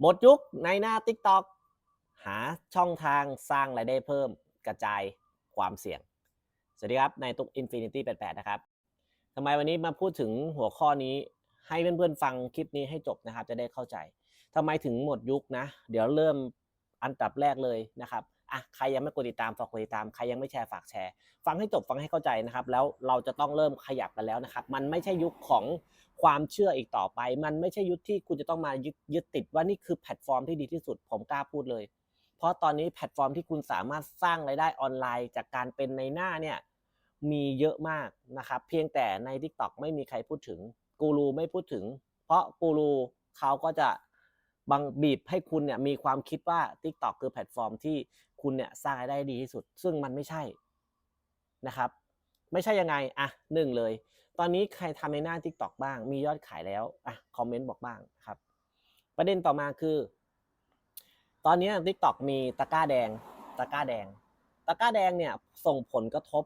หมดยุคในหน้า TikTok หาช่องทางสร้างรายได้เพิ่มกระจายความเสี่ยง สวัสดีครับนายตุก Infinity 88 นะครับทำไมวันนี้มาพูดถึงหัวข้อนี้ให้เพื่อนๆฟังคลิปนี้ให้จบนะครับ จะได้เข้าใจทำไมถึงหมดยุคนะ เดี๋ยวเริ่มอันดับแรกเลยนะครับ อะใครยังไม่กดติดตามฝากกดติดตามใครยังไม่แชร์ฝากแชร์ ฟังให้จบฟังให้เข้าใจนะครับ แล้วเราจะต้องเริ่มขยับกันแล้วนะครับ มันไม่ใช่ยุคของความเชื่ออีกต่อไป มันไม่ใช่ยุคที่คุณจะต้องมายึดยึดติดว่านี่คือแพลตฟอร์มที่ดีที่สุด ผมกล้าพูดเลย เพราะตอนนี้แพลตฟอร์มที่คุณสามารถสร้างรายได้ออนไลน์ จากการเป็นในหน้าเนี่ยมีเยอะมากนะครับ เพียงแต่ใน TikTok ไม่มีใครพูดถึงกูรูไม่พูดถึง เพราะกูรูเขาก็จะ บังบีบให้คุณเนี่ยมีความคิดว่า TikTok คือแพลตฟอร์มที่คุณเนี่ยสร้างรายได้ดีที่สุด ซึ่งมันไม่ใช่นะครับ ไม่ใช่ยังไงอะหนึ่งเลย ตอนนี้ใครทำในหน้า TikTok บ้าง มียอดขายแล้วอะคอมเมนต์บอกบ้างครับ ประเด็นต่อมาคือ ตอนนี้ TikTok มีตะกร้าแดงตะกร้าแดง ตะกร้าแดงเนี่ยส่งผลกระทบ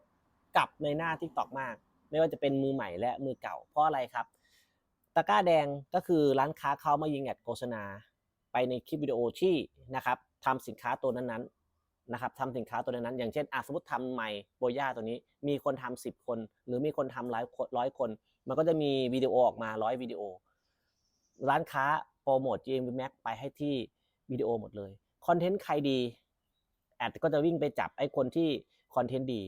กับในหน้า TikTok มาก ไม่ว่าจะเป็นมือใหม่และมือเก่าเพราะอะไรครับ ตะกร้าแดงก็คือร้านค้าเขามายิงแอดโฆษณา ไปในคลิปวิดีโอที่นะครับทำสินค้าตัวนั้นๆนะครับทำสินค้าตัวนั้นๆอย่างเช่นอสมมติทำใหม่โบย่าตัวนี้ มีคนทำสิบคน หรือมีคนทำร้อยร้อยคน มันก็จะมีวิดีโอออกมาร้อยวิดีโอ ร้านค้าโปรโมท GMV Max ไปให้ที่วิดีโอหมดเลยคอนเทนต์ใครดีแอดก็จะวิ่งไปจับไอ้คนที่คอนเทนต์ดี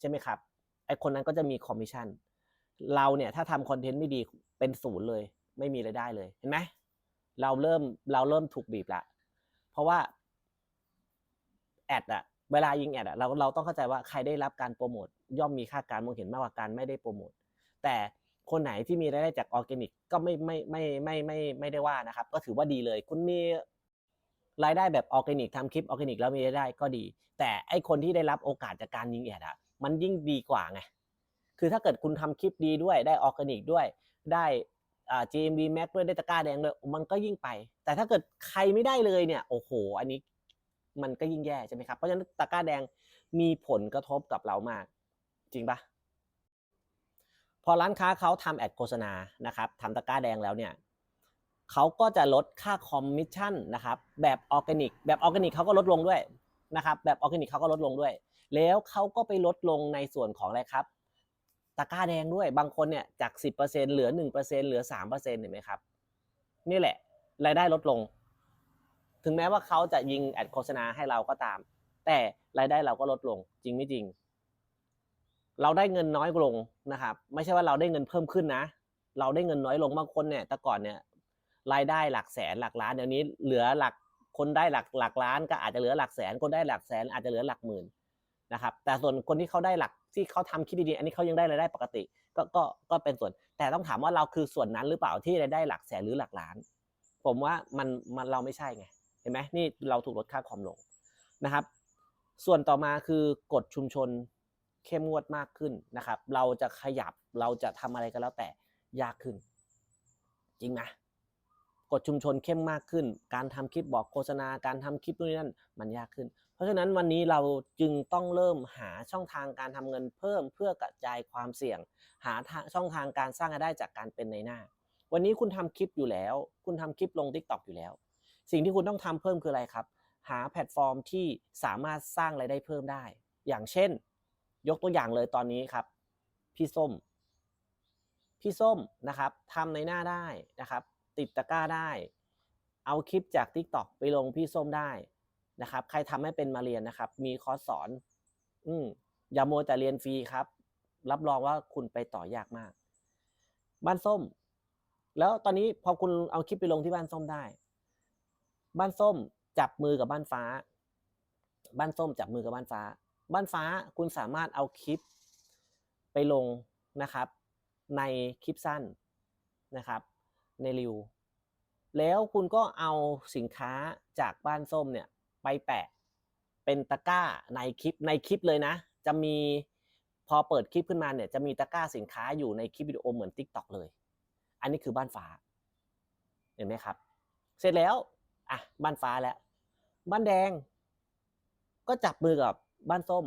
ใช่ไหมครับไอ้คนนั้นก็จะมีคอมมิชชั่นเราเนี่ยถ้าทำคอนเทนต์ไม่ดี เป็นศูนย์เลย ไม่มีรายได้เลย เห็นไหมเราเริ่มเราเริ่มถูกบีบละเพราะว่าแอดอะเวลายิงแอดอะเราเราต้องเข้าใจว่าใครได้รับการโปรโมทย่อมมีค่าการมองเห็นมากกว่าการไม่ได้โปรโมทแต่คนไหนที่มีรายได้จากออร์แกนิกก็ไม่ไม่ไม่ไม่ไม่ไม่ได้ว่านะครับ ก็ถือว่าดีเลย คุณมีรายได้แบบออร์แกนิกทำคลิปออร์แกนิกแล้วมีรายได้ก็ดี แต่ไอคนที่ได้รับโอกาสจากการยิงแอดอะมันยิ่งดีกว่าไงคือถ้าเกิดคุณทำคลิปดีด้วยได้ออร์แกนิกด้วย ได้อ่า GMV Max ด้วยได้ตะกร้าแดงด้วยมันก็ยิ่งไป แต่ถ้าเกิดใครไม่ได้เลยเนี่ยโอ้โห อันนี้มันก็ยิ่งแย่ใช่ไหมครับ เพราะฉะนั้นตะกร้าแดงมีผลกระทบกับเรามาก จริงปะพอร้านค้าเขาทำแอดโฆษณานะครับทำตะกร้าแดงแล้วเนี่ยเขาก็จะลดค่าคอมมิชชั่นนะครับ แบบออร์แกนิก แบบออร์แกนิกเขาก็ลดลงด้วยนะครับ แบบออร์แกนิกเขาก็ลดลงด้วย แล้วเขาก็ไปลดลงในส่วนของอะไรครับะกร้าแดงด้วย บางคนเนี่ยจาก 10%เหลือ 1%เหลือ 3%เห็นไหมครับ นี่แหละ รายได้ลดลง ถึงแม้ว่าเขาจะยิงแอดโฆษณาให้เราก็ตาม แต่รายได้เราก็ลดลง จริงไม่จริง เราได้เงินน้อยลงนะครับ ไม่ใช่ว่าเราได้เงินเพิ่มขึ้นนะ เราได้เงินน้อยลง บางคนเนี่ย แต่ก่อนเนี่ย รายได้หลักแสนหลักล้าน เดี๋ยวนี้เหลือหลัก คนได้หลักหลักล้าน ก็อาจจะเหลือหลักแสน คนได้หลักแสนอาจจะเหลือหลักหมื่น นะครับแต่ส่วนคนที่เขาได้หลักที่เขาทำคลิปดีๆอันนี้เขายังได้รายได้ปกติก็ก็ก็เป็นส่วน แต่ต้องถามว่าเราคือส่วนนั้นหรือเปล่าที่รายได้หลักแสนหรือหลักล้าน ผมว่ามันมันเราไม่ใช่ไงเห็นไหมนี่เราถูกลดค่าคอมลงนะครับ ส่วนต่อมาคือกฎชุมชนเข้มงวดมากขึ้นนะครับ เราจะขยับเราจะทำอะไรก็แล้วแต่ยากขึ้น จริงไหมกฎชุมชนเข้มมากขึ้น การทำคลิปบอกโฆษณาการทำคลิปนู่นนี่นั่นมันยากขึ้น ราะฉะนั้นวันนี้เราจึงต้องเริ่มหาช่องทางการทำเงินเพิ่มเพื่อกระจายความเสี่ยง หาช่องทางการสร้างรายได้จากการเป็นในหน้า วันนี้คุณทำคลิปอยู่แล้ว คุณทำคลิปลง TikTok อยู่แล้ว สิ่งที่คุณต้องทำเพิ่มคืออะไรครับ หาแพลตฟอร์มที่สามารถสร้างรายได้เพิ่มได้ อย่างเช่น ยกตัวอย่างเลยตอนนี้ครับ พี่ส้ม พี่ส้มนะครับทำในหน้าได้นะครับ ติดตะกร้าได้ เอาคลิปจาก TikTok ไปลงพี่ส้มได้ นะครับใครทำให้เป็นมาเรียนนะครับ มีคอร์สสอน อืมอย่าโมวแต่เรียนฟรีครับ รับรองว่าคุณไปต่อยากมาก บ้านส้ม แล้วตอนนี้พอคุณเอาคลิปไปลงที่บ้านส้มได้ บ้านส้มจับมือกับบ้านฟ้า บ้านส้มจับมือกับบ้านฟ้า บ้านฟ้าคุณสามารถเอาคลิปไปลงนะครับ ในคลิปสั้นนะครับ ในรีวแล้วคุณก็เอาสินค้าจากบ้านส้มเนี่ย ไปแปะ เป็นตะกร้าในคลิปในคลิปเลยนะ จะมีพอเปิดคลิปขึ้นมาเนี่ยจะมีตะกร้าสินค้าอยู่ในคลิปวิดีโอเหมือน Tik t o อกเลย อันนี้คือบ้านฟ้า เห็นไหมครับ เสร็จแล้วอะบ้านฟ้าแล้ว บ้านแดง ก็จับมือกับบ้านส้ม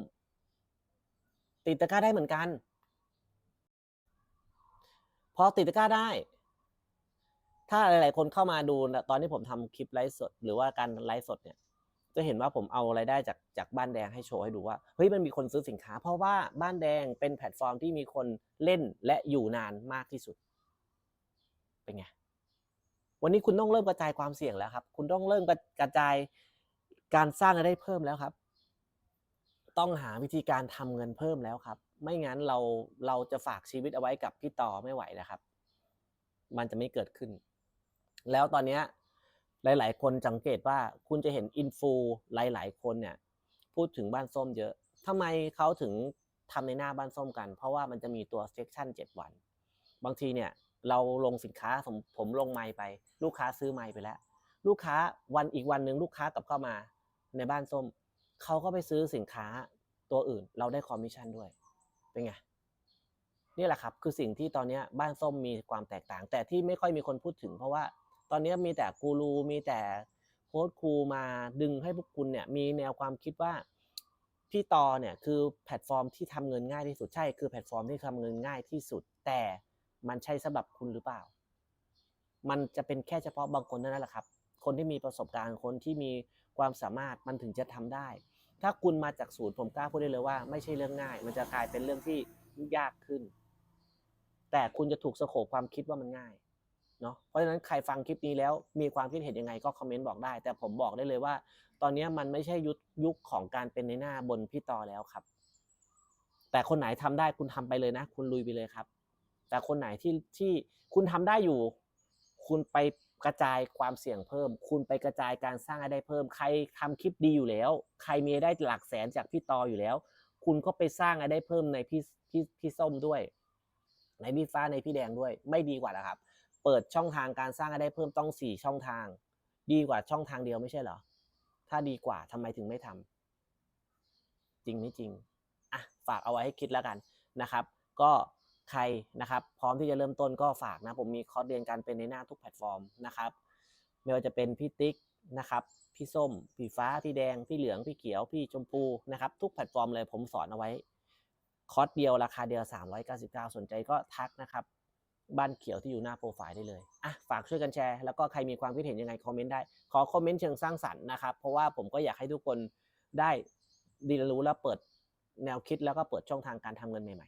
ติดตะกร้าได้เหมือนกัน พอติดตะกร้าได้ ถ้าหลาย ๆ คนเข้ามาดูตอนที่ผมทำคลิปไลฟ์สด หรือว่าการไลฟ์สดเนี่ย จะเห็นว่าผมเอารายได้จากจากบ้านแดงให้โชว์ให้ดูว่าเฮ้ยมันมีคนซื้อสินค้า เพราะว่าบ้านแดงเป็นแพลตฟอร์มที่มีคนเล่นและอยู่นานมากที่สุด เป็นไงวันนี้คุณต้องเริ่มกระจายความเสี่ยงแล้วครับ คุณต้องเริ่มกระกระจายการสร้างรายได้เพิ่มแล้วครับ ต้องหาวิธีการทำเงินเพิ่มแล้วครับ ไม่งั้นเราเราจะฝากชีวิตเอาไว้กับพี่ต่อไม่ไหวนะครับ มันจะไม่เกิดขึ้น แล้วตอนนี้ หลาย ๆ คนสังเกตว่าคุณจะเห็นอินฟูหลาย ๆ คนเนี่ยพูดถึงบ้านส้มเยอะทำไมเขาถึงทำในหน้าบ้านส้มกัน เพราะว่ามันจะมีตัวเซ็กชัน7วัน บางทีเนี่ยเราลงสินค้าผมผมลงไม้ไป ลูกค้าซื้อไม้ไปแล้ว ลูกค้าวันอีกวันหนึ่งลูกค้ากลับเข้ามาในบ้านส้มเขาก็ไปซื้อสินค้าตัวอื่น เราได้คอมมิชชั่นด้วยเป็นไงนี่แหละครับคือสิ่งที่ตอนนี้บ้านส้มมีความแตกต่าง แต่ที่ไม่ค่อยมีคนพูดถึง เพราะว่า ตอนนี้มีแต่กูรูมีแต่โค้ชครูมาดึงให้พวกคุณเนี่ยมีแนวความคิดว่าพี่ตอเนี่ยคือแพลตฟอร์มที่ทำเงินง่ายที่สุดใช่คือแพลตฟอร์มที่ทำเงินง่ายที่สุด แต่มันใช่สำหรับคุณหรือเปล่า มันจะเป็นแค่เฉพาะบางคนเท่านั้นแหละครับ คนที่มีประสบการณ์คนที่มีความสามารถมันถึงจะทำได้ ถ้าคุณมาจากศูนย์ผมกล้าพูดได้เลยว่า ไม่ใช่เรื่องง่าย มันจะกลายเป็นเรื่องที่ยากขึ้น แต่คุณจะถูกสโคปความคิดว่ามันง่าย เนาะเพราะฉะนั้นใครฟังคลิปนี้แล้วมีความคิดเห็นยังไงก็คอมเมนต์บอกได้ แต่ผมบอกได้เลยว่า ตอนนี้มันไม่ใช่ยุคยุคของการเป็นในหน้าบนพี่ต่อแล้วครับ แต่คนไหนทำได้คุณทำไปเลยนะ คุณลุยไปเลยครับ แต่คนไหนที่ที่คุณทำได้อยู่ คุณไปกระจายความเสี่ยงเพิ่ม คุณไปกระจายการสร้างรายได้เพิ่ม ใครทำคลิปดีอยู่แล้ว ใครมีได้หลักแสนจากพี่ตออยู่แล้ว คุณก็ไปสร้างรายได้เพิ่มในพี่พี่พี่ส้มด้วย ในพี่ฟ้าในพี่แดงด้วย ไม่ดีกว่าหรอครับ เปิดช่องทางการสร้างรายได้เพิ่มต้องสี่ช่องทาง ดีกว่าช่องทางเดียวไม่ใช่เหรอ ถ้าดีกว่าทำไมถึงไม่ทำจริงไม่จริงอะฝากเอาไว้ให้คิดแล้วกันนะครับ ก็ใครนะครับ พร้อมที่จะเริ่มต้นก็ฝากนะ ผมมีคอร์สเรียนการเป็นในหน้าทุกแพลตฟอร์มนะครับ ไม่ว่าจะเป็นพี่ติ๊กนะครับพี่ส้ม พี่ฟ้า พี่แดง พี่เหลือง พี่เขียว พี่ชมพูนะครับ ทุกแพลตฟอร์มเลยผมสอนเอาไว้ คอร์สเดียวราคาเดียว 399 สนใจก็ทักนะครับ บ้านเขียวที่อยู่หน้าโปรไฟล์ได้เลยอะฝากช่วยกันแชร์ แล้วก็ใครมีความคิดเห็นยังไงคอมเมนต์ได้ ขอคอมเมนต์เชิงสร้างสรรค์นะครับ เพราะว่าผมก็อยากให้ทุกคนได้เรียนรู้และเปิดแนวคิดแล้วก็เปิดช่องทางการทำเงินใหม่